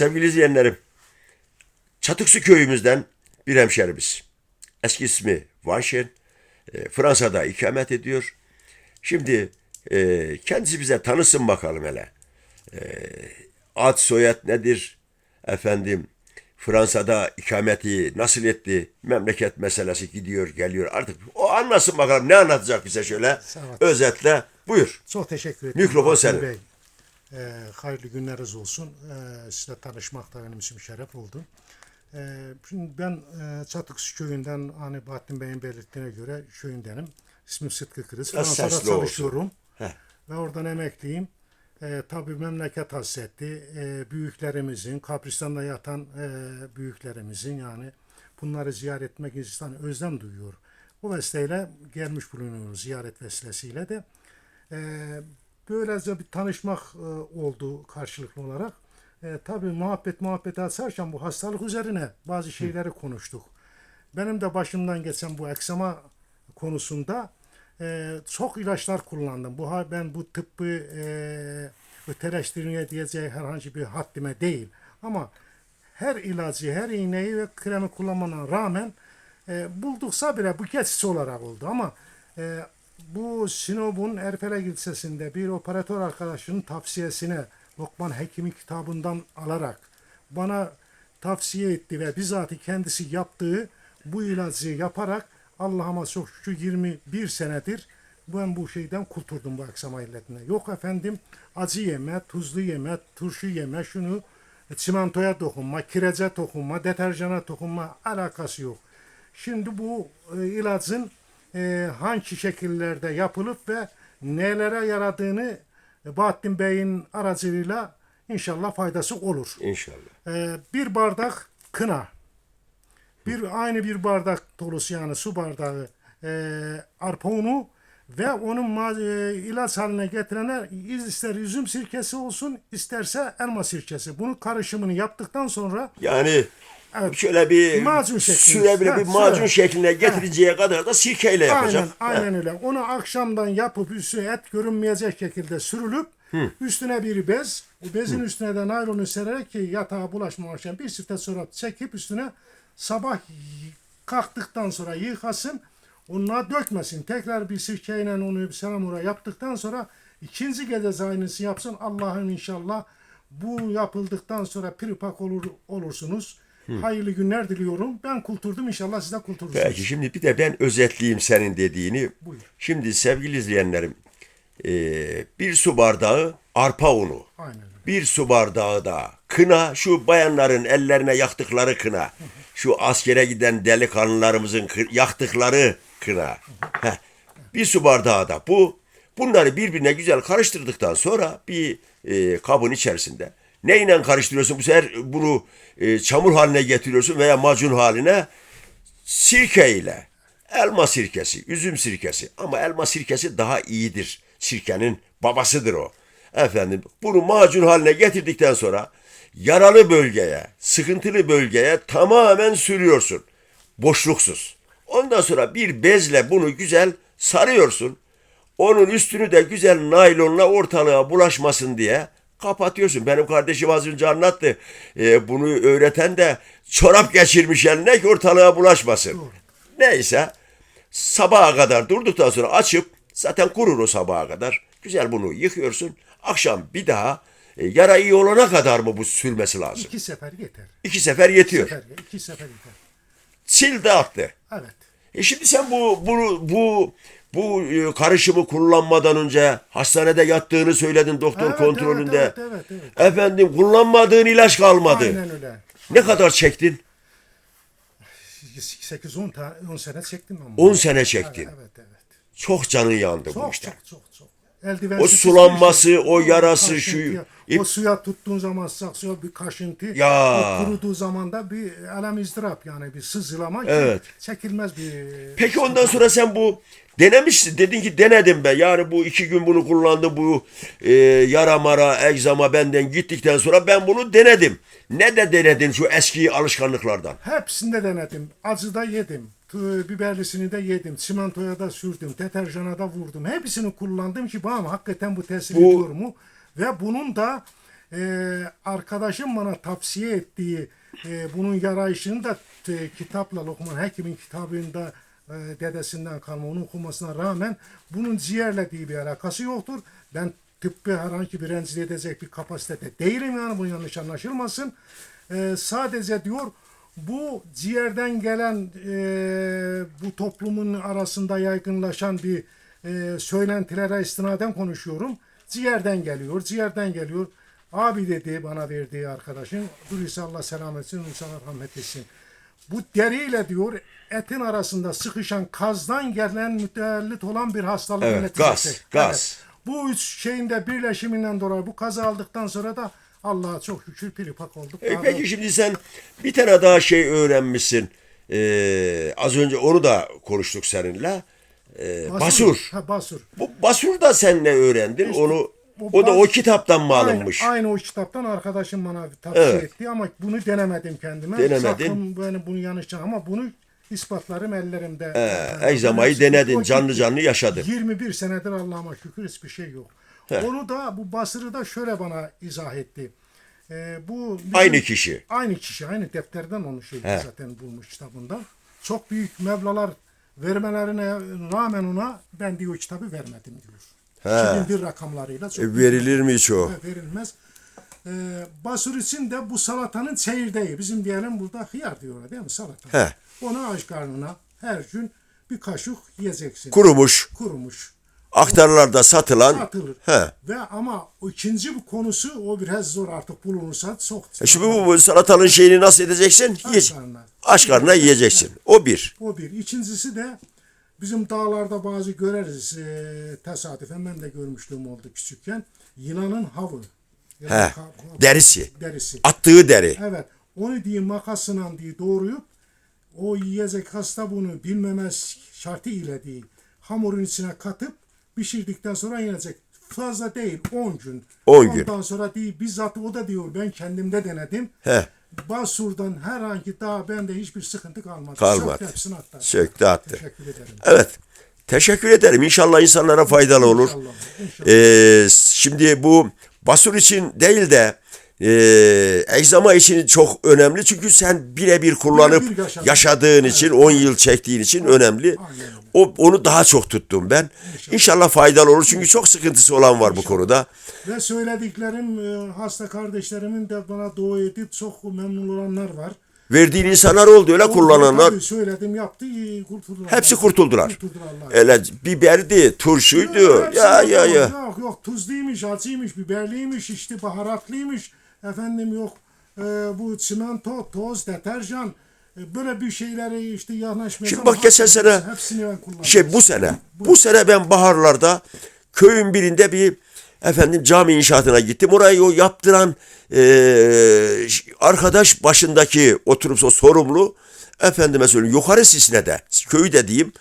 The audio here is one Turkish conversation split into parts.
Sevgili izleyenlerim, Çatıksu köyümüzden bir hemşerimiz. Eski ismi Vanşen. E, Fransa'da ikamet ediyor. Şimdi e, kendisi bize tanısın bakalım hele. E, ad soyad nedir? Efendim Fransa'da ikameti nasıl etti? Memleket meselesi gidiyor geliyor artık. O anlasın bakalım ne anlatacak bize şöyle. Özetle buyur. Çok teşekkür ederim. Mikrofon senin. Bey. Ee, hayırlı günleriniz olsun. Ee, sizle tanışmak da benim için bir şeref oldu. Ee, şimdi ben e, Çatıksı köyünden hani Bahattin Bey'in belirttiğine göre köyündenim. İsmim Sıtkı Kırız. Fransa'da çalışıyorum. Ve oradan emekliyim. Ee, tabii memleket hasretti. Ee, büyüklerimizin, kabristan'da yatan e, büyüklerimizin yani bunları ziyaret etmek insan özlem duyuyor. Bu vesileyle gelmiş bulunuyoruz ziyaret vesilesiyle de. Ee, böylece bir tanışmak e, oldu karşılıklı olarak. E, tabii muhabbet muhabbet açarken bu hastalık üzerine bazı şeyleri konuştuk. Benim de başımdan geçen bu eksema konusunda e, çok ilaçlar kullandım. Bu ben bu tıbbı e, öteleştirmeye diyeceği herhangi bir haddime değil. Ama her ilacı, her iğneyi ve kremi kullanmana rağmen e, bulduksa bile bu geçici olarak oldu. Ama e, bu Sinop'un Erfelek ilçesinde bir operatör arkadaşının tavsiyesine Lokman Hekim'in kitabından alarak bana tavsiye etti ve bizatihi kendisi yaptığı bu ilacı yaparak Allah'ıma çok şükür 21 senedir ben bu şeyden kurtuldum bu aksama illetine. Yok efendim acı yeme, tuzlu yeme, turşu yeme, şunu çimentoya dokunma, kirece dokunma, deterjana dokunma alakası yok. Şimdi bu e, ilacın e, hangi şekillerde yapılıp ve nelere yaradığını e, Bahattin Bey'in aracılığıyla inşallah faydası olur. İnşallah. Ee, bir bardak kına, bir aynı bir bardak dolusu yani su bardağı e, arpa unu ve onun e, ilaç haline getirene ister üzüm sirkesi olsun isterse elma sirkesi. Bunun karışımını yaptıktan sonra Yani Evet. şöyle bir Macun şeklinde. sürebilir bir Ha, macun süre. şekline getirinceye kadar da sirkeyle yapacak. Aynen, aynen öyle. Onu akşamdan yapıp üstüne et görünmeyecek şekilde sürülüp üstüne bir bez, o bezin üstüne de naylonu sererek ki yatağa bulaşmamak için bir sifte sonra çekip üstüne sabah kalktıktan sonra yıkasın. Onunla dökmesin. Tekrar bir sirkeyle onu bir selamura yaptıktan sonra ikinci gece aynısı yapsın. Allah'ım inşallah bu yapıldıktan sonra piripak olur, olursunuz. Hayırlı günler diliyorum. Ben kulturdum inşallah siz de kulturursunuz. Peki şimdi bir de ben özetleyeyim senin dediğini. Buyur. Şimdi sevgili izleyenlerim e, bir su bardağı arpa unu. Aynen. Bir su bardağı da kına şu bayanların ellerine yaktıkları kına. Şu askere giden delikanlılarımızın yaktıkları kına. Heh. Bir su bardağı da bu. Bunları birbirine güzel karıştırdıktan sonra bir e, kabın içerisinde neyle karıştırıyorsun? Bu sefer bunu e, çamur haline getiriyorsun veya macun haline sirke ile. Elma sirkesi, üzüm sirkesi ama elma sirkesi daha iyidir. Sirkenin babasıdır o. Efendim bunu macun haline getirdikten sonra yaralı bölgeye, sıkıntılı bölgeye tamamen sürüyorsun. Boşluksuz. Ondan sonra bir bezle bunu güzel sarıyorsun. Onun üstünü de güzel naylonla ortalığa bulaşmasın diye kapatıyorsun. Benim kardeşim az önce anlattı. Ee, bunu öğreten de çorap geçirmiş eline ki ortalığa bulaşmasın. Neyse sabaha kadar durduktan sonra açıp zaten kurur o sabaha kadar. Güzel bunu yıkıyorsun. Akşam bir daha e, yara iyi olana kadar mı bu sürmesi lazım? İki sefer yeter. İki sefer yetiyor. Sefer, iki sefer yeter. Sil dağıttı. Evet. E şimdi sen bu bu bu bu e, karışımı kullanmadan önce hastanede yattığını söyledin doktor Evet, kontrolünde. evet, evet, evet, evet. Efendim kullanmadığın ilaç kalmadı. Aynen öyle. Ne kadar çektin? 8-10 tane 10 sene çektim ben. bunu. 10 sene çektin. Evet evet. evet. Çok canın yandı bu Çok işte. çok çok çok. Eldivensiz O hiçbir sulanması, şey. o yarası, şu-. İp- O suya tuttuğun zaman saksıyor bir kaşıntı. Ya. O kuruduğu zaman da bir elem izdırap yani bir sızılama. ki Evet. Çekilmez bir... Peki ondan sonra sen bu denemişsin. Dedin ki denedim ben. Yani bu iki gün bunu kullandım. Bu e, yara mara, egzama benden gittikten sonra ben bunu denedim. Ne de denedin şu eski alışkanlıklardan? Hepsinde denedim. Acı da yedim. Biberlisini de yedim. Çimentoya da sürdüm. Deterjana da vurdum. Hepsini kullandım ki bana hakikaten bu tesir Bu- ediyor mu? Ve bunun da Ee, arkadaşım bana tavsiye ettiği e, bunun yarayışını da e, kitapla Lokman Hekim'in kitabında e, dedesinden kalma onu okumasına rağmen bunun ciğerle bir alakası yoktur. Ben tıbbi herhangi bir rencide edecek bir kapasitede değilim yani bu yanlış anlaşılmasın. Ee, sadece diyor bu ciğerden gelen e, bu toplumun arasında yaygınlaşan bir e, söylentilere istinaden konuşuyorum. Ciğerden geliyor, ciğerden geliyor. Abi dedi bana verdiği arkadaşın, dur İsa Allah selamet etsin, İsa rahmet etsin. Bu deriyle diyor etin arasında sıkışan kazdan gelen müteellit olan bir hastalık Evet, gaz, gaz. Bu üç şeyin de birleşiminden dolayı bu kazı aldıktan sonra da Allah'a çok şükür piripak olduk. E peki şimdi sen bir tane daha şey öğrenmişsin. Ee, az önce onu da konuştuk seninle. Ee, basur. Ha, basur. Bu basur da sen ne öğrendin? onu bu o da o kitaptan mı alınmış? Aynı, aynı o kitaptan arkadaşım bana tavsiye Evet. etti ama bunu denemedim kendime. Denemedin. Sakın beni bunu yanlış ama bunu ispatlarım ellerimde. Ee, Yani o denedin, canlı canlı yaşadın. 21 senedir Allah'ıma şükür hiçbir şey yok. Onu da bu Basır'ı da şöyle bana izah etti. Ee, bu bizim- Aynı kişi. Aynı kişi, aynı defterden onu şey He. zaten bulmuş kitabında. Çok büyük meblalar vermelerine rağmen ona ben diyor kitabı vermedim diyor. He. 2001 rakamlarıyla çok E, verilir mi hiç o? verilmez. Ee, basur için de bu salatanın çeyirdeği. Bizim diyelim burada hıyar diyorlar değil mi salata? He. Onu aç karnına her gün bir kaşık yiyeceksin. Kurumuş. Kurumuş. Aktarlarda satılan. Satılır. He. Ve ama o ikinci bir konusu o biraz zor artık bulunursa çok. E şimdi bu, bu salatanın şeyini nasıl edeceksin? Aç Yiyeceksin. karnına. Aç karnına yiyeceksin. O bir. O bir. İkincisi de bizim dağlarda bazı göreriz. E, tesadüfen ben de görmüşlüğüm oldu küçükken. Yılanın havı. He. Derisi. Derisi. Attığı deri. Evet. Onu diye makasla diye doğrayıp o yiyecek hasta bunu bilmemez şartı ile değil. Hamurun içine katıp pişirdikten sonra yenecek. Fazla değil 10 gün. 10 gün. Ondan sonra değil bizzat o da diyor ben kendimde denedim. He. Basur'dan herhangi daha bende hiçbir sıkıntı kalmadı. Kalmadı. Söktü hepsini attı. Söktü attı. Teşekkür ederim. Evet. Teşekkür ederim. İnşallah insanlara faydalı olur. İnşallah, inşallah. Ee, şimdi bu basur için değil de e, egzama için çok önemli. Çünkü sen birebir kullanıp Birebir yaşadın. yaşadığın için, 10 yıl çektiğin için önemli. O onu daha çok tuttum ben. İnşallah faydalı olur. Çünkü çok sıkıntısı olan var bu konuda. Ve söylediklerim e, hasta kardeşlerimin de bana dua edip çok memnun olanlar var. Verdiğin insanlar oldu öyle kullananlar. Tabii söyledim yaptı kurtuldular. Hepsi kurtuldular. Kurtuldular. Öyle biberdi, turşuydu. Hepsi Ya ya ya. Yok yok tuzluymuş, acıymış, biberliymiş, işte baharatlıymış. Efendim yok e, bu çimento, toz, deterjan e, böyle bir şeyleri işte yanaşmaya. Şimdi bak geçen sene şey bu sene bu sene ben baharlarda köyün birinde bir efendim cami inşaatına gittim. Orayı o yaptıran eee, arkadaş başındaki oturup o sorumlu efendime söyleyeyim yukarı Sisne'de köyü de diyeyim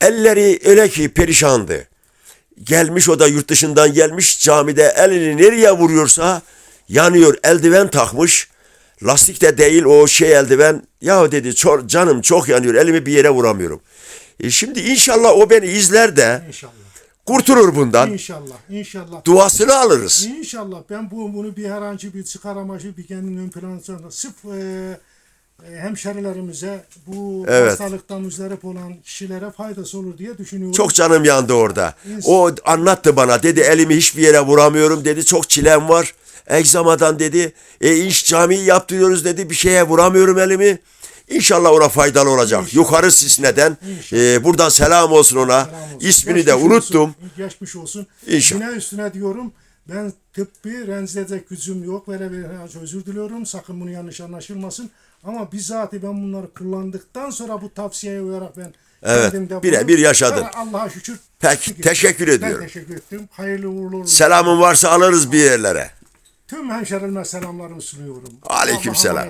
elleri öyle ki perişandı. Gelmiş o da yurt dışından gelmiş camide elini nereye vuruyorsa yanıyor eldiven takmış. Lastik de değil o şey eldiven. Ya dedi "çor- canım çok yanıyor elimi bir yere vuramıyorum. E şimdi inşallah o beni izler de İnşallah. Kurtulur bundan. İnşallah. İnşallah. Duasını alırız. İnşallah ben bu bunu bir herhangi bir çıkar amacı bir kendinin ön plana çıkarmak. Sırf e, e, hemşerilerimize bu Evet. hastalıktan müzdarip olan kişilere faydası olur diye düşünüyorum. Çok canım yandı orada. O anlattı bana dedi elimi hiçbir yere vuramıyorum dedi çok çilem var. Egzamadan dedi. E iş camiyi yaptırıyoruz dedi bir şeye vuramıyorum elimi. İnşallah ona faydalı olacak. Yukarı Sisne'den e, buradan selam olsun ona. Selam olsun. İsmini de Geçmiş unuttum. Olsun, geçmiş olsun. İnşallah. Yine üstüne diyorum ben tıbbi rencide edecek gücüm yok. Böyle bir özür diliyorum. Sakın bunu yanlış anlaşılmasın. Ama bizzati ben bunları kullandıktan sonra bu tavsiyeye uyarak ben Evet, birebir yaşadın. Allah'a şükür. Peki, şükür. teşekkür ediyorum. Ben teşekkür ettim. Hayırlı uğurlu olsun. Selamın varsa alırız bir yerlere. Tüm hemşerilerime selamlarımı sunuyorum. Aleyküm selam.